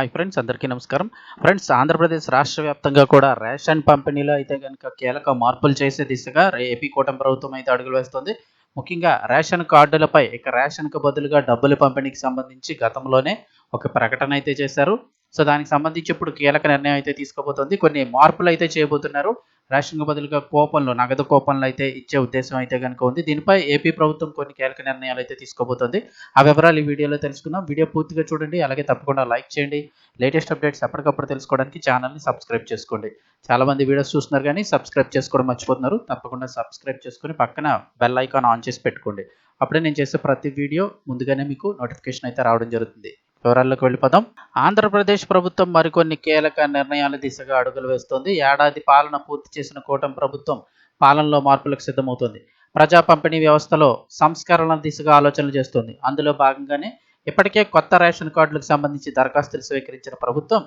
Hi friends అందరికీ నమస్కారం. Friends Andhra Pradesh రాష్ట్ర వ్యాప్తంగా కూడా రేషన్ పంపిణీలో అయితే కనుక కీలక మార్పులు చేసే దిశగా ఏపీ కూటమి ప్రభుత్వం అయితే అడుగులు వేస్తుంది. ముఖ్యంగా రేషన్ కార్డులపై ఇక రేషన్కు బదులుగా డబ్బుల పంపిణీకి సంబంధించి గతంలోనే ఒక ప్రకటన అయితే చేశారు. సో దానికి సంబంధించి ఇప్పుడు కీలక నిర్ణయం అయితే తీసుకోబోతోంది. కొన్ని మార్పులు అయితే చేయబోతున్నారు. రేషన్కు బదులుగా కూపన్లు నగదు కూపన్లు అయితే ఇచ్చే ఉద్దేశం అయితే కనుక ఉంది. దీనిపై ఏపీ ప్రభుత్వం కొన్ని కీలక నిర్ణయాలు అయితే తీసుకోబోతోంది. ఆ వివరాలు ఈ వీడియోలో తెలుసుకుందాం. వీడియో పూర్తిగా చూడండి. అలాగే తప్పకుండా లైక్ చేయండి. లేటెస్ట్ అప్డేట్స్ ఎప్పటికప్పుడు తెలుసుకోవడానికి ఛానల్ని సబ్స్క్రైబ్ చేసుకోండి. చాలామంది వీడియోస్ చూస్తున్నారు కానీ సబ్స్క్రైబ్ చేసుకోవడం మర్చిపోతున్నారు. తప్పకుండా సబ్స్క్రైబ్ చేసుకుని పక్కన బెల్ ఐకాన్ ఆన్ చేసి పెట్టుకోండి. అప్పుడే నేను చేసే ప్రతి వీడియో ముందుగానే మీకు నోటిఫికేషన్ అయితే రావడం జరుగుతుంది. వివరాల్లోకి వెళ్ళిపోదాం. ఆంధ్రప్రదేశ్ ప్రభుత్వం మరికొన్ని కీలక నిర్ణయాల దిశగా అడుగులు వేస్తోంది. ఏడాది పాలన పూర్తి చేసిన కూటమి ప్రభుత్వం పాలనలో మార్పులకు సిద్ధమవుతోంది. ప్రజా పంపిణీ వ్యవస్థలో సంస్కరణల దిశగా ఆలోచనలు చేస్తోంది. అందులో భాగంగానే ఇప్పటికే కొత్త రేషన్ కార్డులకు సంబంధించి దరఖాస్తులు స్వీకరించిన ప్రభుత్వం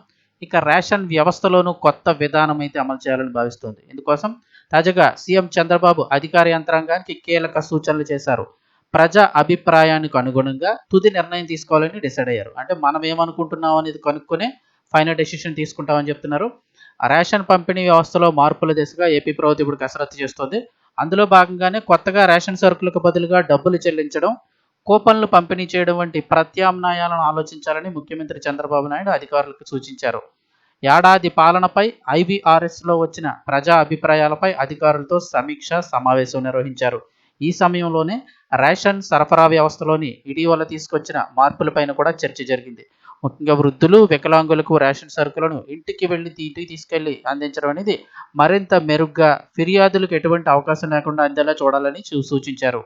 ఇక రేషన్ వ్యవస్థలోనూ కొత్త విధానం అయితే అమలు చేయాలని భావిస్తోంది. ఇందుకోసం తాజాగా సీఎం చంద్రబాబు అధికార యంత్రాంగానికి కీలక సూచనలు చేశారు. ప్రజా అభిప్రాయానికి అనుగుణంగా తుది నిర్ణయం తీసుకోవాలని డిసైడ్ అయ్యారు. అంటే మనం ఏమనుకుంటున్నాం అనేది కనుక్కొని ఫైనల్ డెసిషన్ తీసుకుంటామని చెప్తున్నారు. రేషన్ పంపిణీ వ్యవస్థలో మార్పుల దిశగా ఏపీ ప్రభుత్వం ఇప్పుడు కసరత్తు చేస్తోంది. అందులో భాగంగానే కొత్తగా రేషన్ సరుకులకు బదులుగా డబ్బులు చెల్లించడం కూపన్లు పంపిణీ చేయడం వంటి ప్రత్యామ్నాయాలను ఆలోచించాలని ముఖ్యమంత్రి చంద్రబాబు నాయుడు అధికారులకు సూచించారు. ఏడాది పాలనపై ఐవీఆర్ఎస్లో వచ్చిన ప్రజా అభిప్రాయాలపై అధికారులతో సమీక్ష సమావేశం నిర్వహించారు. ఈ సమయంలోనే రేషన్ సరఫరా వ్యవస్థలోని ఇటీవల తీసుకొచ్చిన మార్పులపైన కూడా చర్చ జరిగింది. ముఖ్యంగా వృద్ధులు వికలాంగులకు రేషన్ సరుకులను ఇంటికి వెళ్ళి ఇంటికి తీసుకెళ్ళి అందించడం అనేది మరింత మెరుగ్గా ఫిర్యాదులకు ఎటువంటి అవకాశం లేకుండా అందేలా చూడాలని సూచించారు.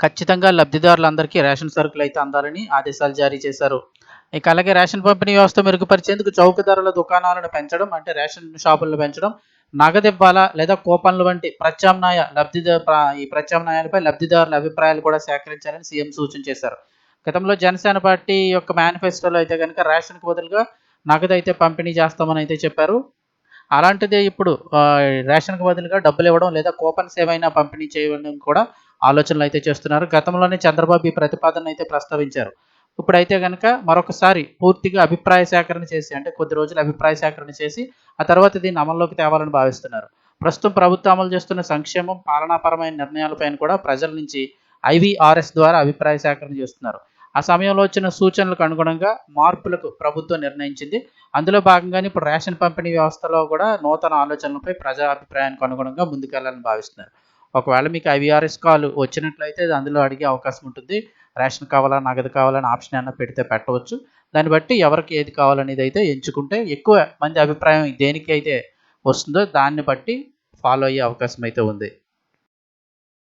ఖచ్చితంగా లబ్ధిదారులందరికీ రేషన్ సరుకులు అయితే అందాలని ఆదేశాలు జారీ చేశారు. ఇక అలాగే రేషన్ పంపిణీ వ్యవస్థ మెరుగుపరిచేందుకు చౌక ధరల దుకాణాలను పెంచడం అంటే రేషన్ షాపులను పెంచడం నగదు లేదా కూపన్లు వంటి ప్రత్యామ్నాయ లబ్ధిదారు ఈ ప్రత్యామ్నాయాలపై లబ్ధిదారుల అభిప్రాయాలు కూడా సేకరించాలని సీఎం సూచన చేశారు. గతంలో జనసేన పార్టీ యొక్క మేనిఫెస్టోలో అయితే కనుక రేషన్కి బదులుగా నగదు అయితే పంపిణీ చేస్తామని అయితే చెప్పారు. అలాంటిదే ఇప్పుడు రేషన్కి బదులుగా డబ్బులు ఇవ్వడం లేదా కూపన్స్ ఏమైనా పంపిణీ చేయడం కూడా ఆలోచనలు అయితే చేస్తున్నారు. గతంలోనే చంద్రబాబు ఈ ప్రతిపాదన అయితే ప్రస్తావించారు. ఇప్పుడైతే కనుక మరొకసారి పూర్తిగా అభిప్రాయ సేకరణ చేసి అంటే కొద్ది రోజులు అభిప్రాయ సేకరణ చేసి ఆ తర్వాత దీన్ని అమల్లోకి తేవాలని భావిస్తున్నారు. ప్రస్తుతం ప్రభుత్వం అమలు చేస్తున్న సంక్షేమం పాలనాపరమైన నిర్ణయాలపైన కూడా ప్రజల నుంచి ఐవీఆర్ఎస్ ద్వారా అభిప్రాయ సేకరణ చేస్తున్నారు. ఆ సమయంలో వచ్చిన సూచనలకు అనుగుణంగా మార్పులకు ప్రభుత్వం నిర్ణయించింది. అందులో భాగంగానే ఇప్పుడు రేషన్ పంపిణీ వ్యవస్థలో కూడా నూతన ఆలోచనలపై ప్రజా అభిప్రాయానికి అనుగుణంగా ముందుకెళ్ళాలని భావిస్తున్నారు. ఒకవేళ మీకు ఐవీఆర్ఎస్ కాల్ వచ్చినట్లయితే అందులో అడిగే అవకాశం ఉంటుంది. రేషన్ కావాలా నగదు కావాలని ఆప్షన్ ఏమైనా పెడితే పెట్టవచ్చు. దాన్ని బట్టి ఎవరికి ఏది కావాలనేది అయితే ఎంచుకుంటే ఎక్కువ మంది అభిప్రాయం దేనికి అయితే వస్తుందో దాన్ని బట్టి ఫాలో అయ్యే అవకాశం అయితే ఉంది.